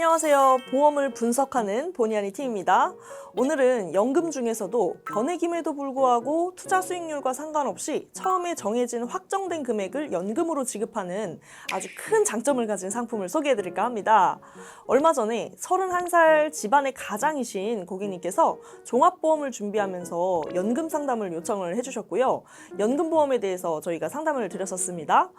안녕하세요. 보험을 분석하는 보니아니 팀입니다. 오늘은 연금 중에서도 변액임에도 불구하고 투자 수익률과 상관없이 처음에 정해진 확정된 금액을 연금으로 지급하는 아주 큰 장점을 가진 상품을 소개해 드릴까 합니다. 얼마 전에 31살 집안의 가장이신 고객님께서 종합보험을 준비하면서 연금 상담을 요청을 해주셨고요. 연금보험에 대해서 저희가 상담을 드렸었습니다.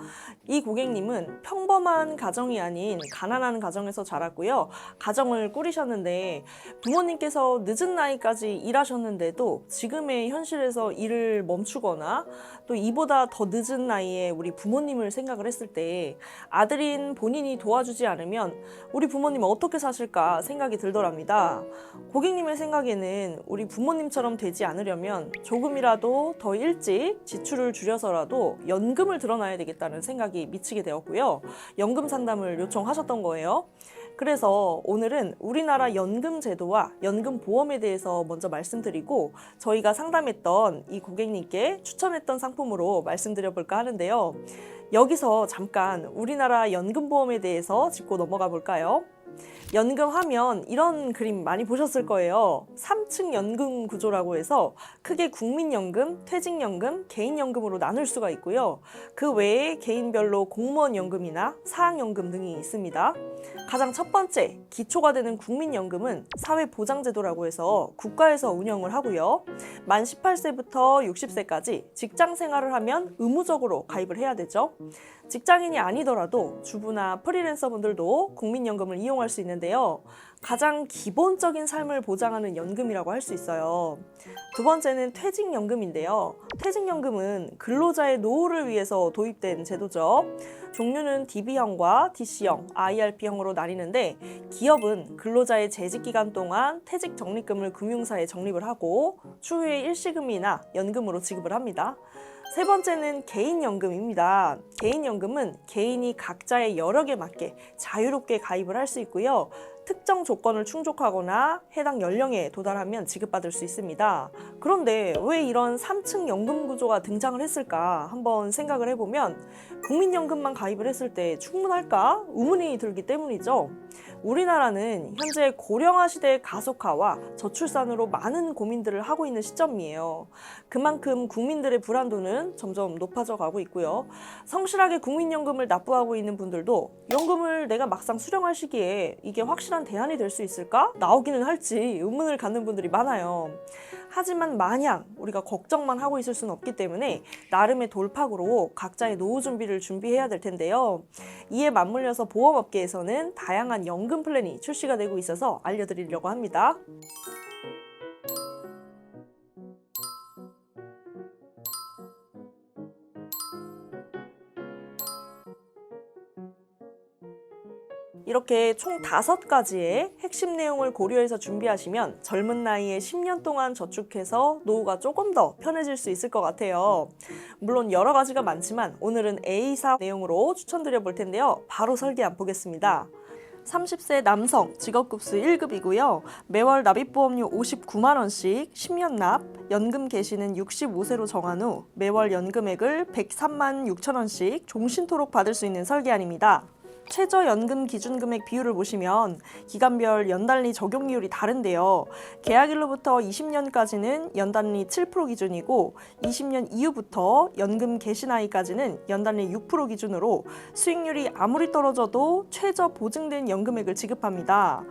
이 고객님은 평범한 가정이 아닌 가난한 가정에서 자랐고요. 가정을 꾸리셨는데 부모님께서 늦은 나이까지 일하셨는데도 지금의 현실에서 일을 멈추거나 또 이보다 더 늦은 나이에 우리 부모님을 생각을 했을 때 아들인 본인이 도와주지 않으면 우리 부모님 어떻게 사실까 생각이 들더랍니다. 고객님의 생각에는 우리 부모님처럼 되지 않으려면 조금이라도 더 일찍 지출을 줄여서라도 연금을 들어놔야 되겠다는 생각이 미치게 되었고요. 연금 상담을 요청하셨던 거예요. 그래서 오늘은 우리나라 연금 제도와 연금 보험에 대해서 먼저 말씀드리고 저희가 상담했던 이 고객님께 추천했던 상품으로 말씀드려 볼까 하는데요. 여기서 잠깐 우리나라 연금 보험에 대해서 짚고 넘어가 볼까요? 연금 하면 이런 그림 많이 보셨을 거예요. 3층 연금 구조라고 해서 크게 국민연금, 퇴직연금, 개인연금으로 나눌 수가 있고요. 그 외에 개인별로 공무원 연금이나 사학연금 등이 있습니다. 가장 첫 번째 기초가 되는 국민연금은 사회보장제도라고 해서 국가에서 운영을 하고요. 만 18세부터 60세까지 직장 생활을 하면 의무적으로 가입을 해야 되죠. 직장인이 아니더라도 주부나 프리랜서 분들도 국민연금을 이용할 수 있는데요. 가장 기본적인 삶을 보장하는 연금이라고 할 수 있어요. 두 번째는 퇴직연금인데요. 퇴직연금은 근로자의 노후를 위해서 도입된 제도죠. 종류는 DB형과 DC형, IRP형으로 나뉘는데 기업은 근로자의 재직 기간 동안 퇴직 적립금을 금융사에 적립을 하고 추후에 일시금이나 연금으로 지급을 합니다. 세 번째는 개인연금입니다. 개인연금은 개인이 각자의 여력에 맞게 자유롭게 가입을 할 수 있고요. 특정 조건을 충족하거나 해당 연령에 도달하면 지급받을 수 있습니다. 그런데 왜 이런 3층 연금 구조가 등장을 했을까 한번 생각을 해보면 국민연금만 가입을 했을 때 충분할까 의문이 들기 때문이죠. 우리나라는 현재 고령화 시대의 가속화와 저출산으로 많은 고민들을 하고 있는 시점이에요. 그만큼 국민들의 불안도는 점점 높아져 가고 있고요. 성실하게 국민연금을 납부하고 있는 분들도 연금을 내가 막상 수령할 시기에 이게 확실한 대안이 될 수 있을까? 나오기는 할지 의문을 갖는 분들이 많아요. 하지만 마냥 우리가 걱정만 하고 있을 수는 없기 때문에 나름의 돌파구로 각자의 노후 준비를 준비해야 될 텐데요. 이에 맞물려서 보험업계에서는 다양한 연금 플랜이 출시가 되고 있어서 알려드리려고 합니다. 이렇게 총 다섯 가지의 핵심 내용을 고려해서 준비하시면 젊은 나이에 10년 동안 저축해서 노후가 조금 더 편해질 수 있을 것 같아요. 물론 여러 가지가 많지만 오늘은 A사 내용으로 추천드려 볼 텐데요. 바로 설계 안 보겠습니다. 30세 남성 직업급수 1급이고요. 매월 납입보험료 59만 원씩 10년 납, 연금 개시는 65세로 정한 후 매월 연금액을 103만 6천 원씩 종신토록 받을 수 있는 설계안입니다. 최저 연금 기준 금액 비율을 보시면 기간별 연단리 적용률이 다른데요. 계약일로부터 20년까지는 연단리 7% 기준이고 20년 이후부터 연금 개시 나이까지는 연단리 6% 기준으로 수익률이 아무리 떨어져도 최저 보증된 연금액을 지급합니다.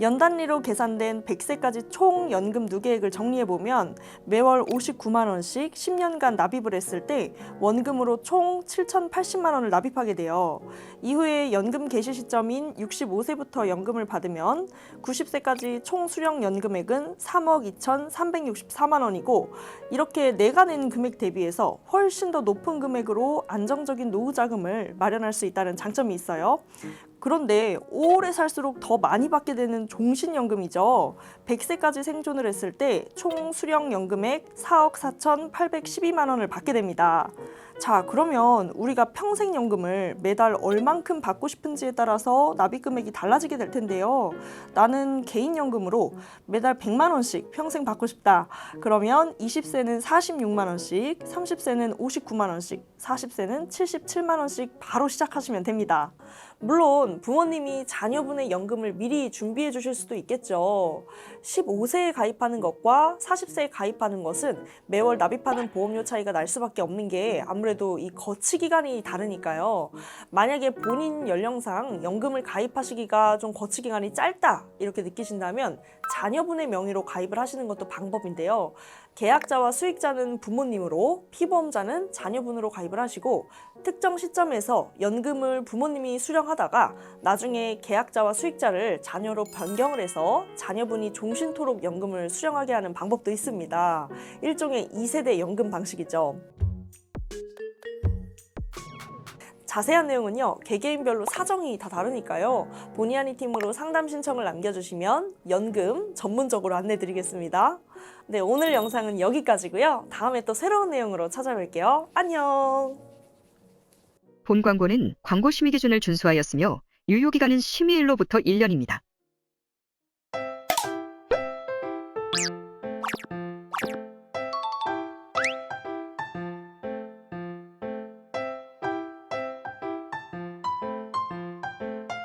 연단리로 계산된 100세까지 총 연금 누계액을 정리해 보면 매월 59만 원씩 10년간 납입을 했을 때 원금으로 총 7,080만 원을 납입하게 돼요. 이후에 연금 개시 시점인 65세부터 연금을 받으면 90세까지 총 수령 연금액은 3억 2,364만 원이고 이렇게 내가 낸 금액 대비해서 훨씬 더 높은 금액으로 안정적인 노후 자금을 마련할 수 있다는 장점이 있어요. 그런데 오래 살수록 더 많이 받게 되는 종신연금이죠. 100세까지 생존을 했을 때 총 수령 연금액 4억 4,812만 원을 받게 됩니다. 자, 그러면 우리가 평생연금을 매달 얼만큼 받고 싶은지에 따라서 납입 금액이 달라지게 될 텐데요. 나는 개인연금으로 매달 100만 원씩 평생 받고 싶다. 그러면 20세는 46만 원씩, 30세는 59만 원씩, 40세는 77만 원씩 바로 시작하시면 됩니다. 물론 부모님이 자녀분의 연금을 미리 준비해 주실 수도 있겠죠. 15세에 가입하는 것과 40세에 가입하는 것은 매월 납입하는 보험료 차이가 날 수밖에 없는 게 아무래도 이 거치 기간이 다르니까요. 만약에 본인 연령상 연금을 가입하시기가 좀 거치 기간이 짧다 이렇게 느끼신다면 자녀분의 명의로 가입을 하시는 것도 방법인데요. 계약자와 수익자는 부모님으로 피보험자는 자녀분으로 가입을 하시고 특정 시점에서 연금을 부모님이 수령하다가 나중에 계약자와 수익자를 자녀로 변경을 해서 자녀분이 종신토록 연금을 수령하게 하는 방법도 있습니다. 일종의 2세대 연금 방식이죠. 자세한 내용은요 개개인별로 사정이 다 다르니까요. 본의 아니 팀으로 상담 신청을 남겨주시면 연금 전문적으로 안내드리겠습니다. 네 오늘 영상은 여기까지고요. 다음에 또 새로운 내용으로 찾아뵐게요. 안녕! 본 광고는 광고 심의 기준을 준수하였으며 유효 기간은 심의일로부터 1년입니다.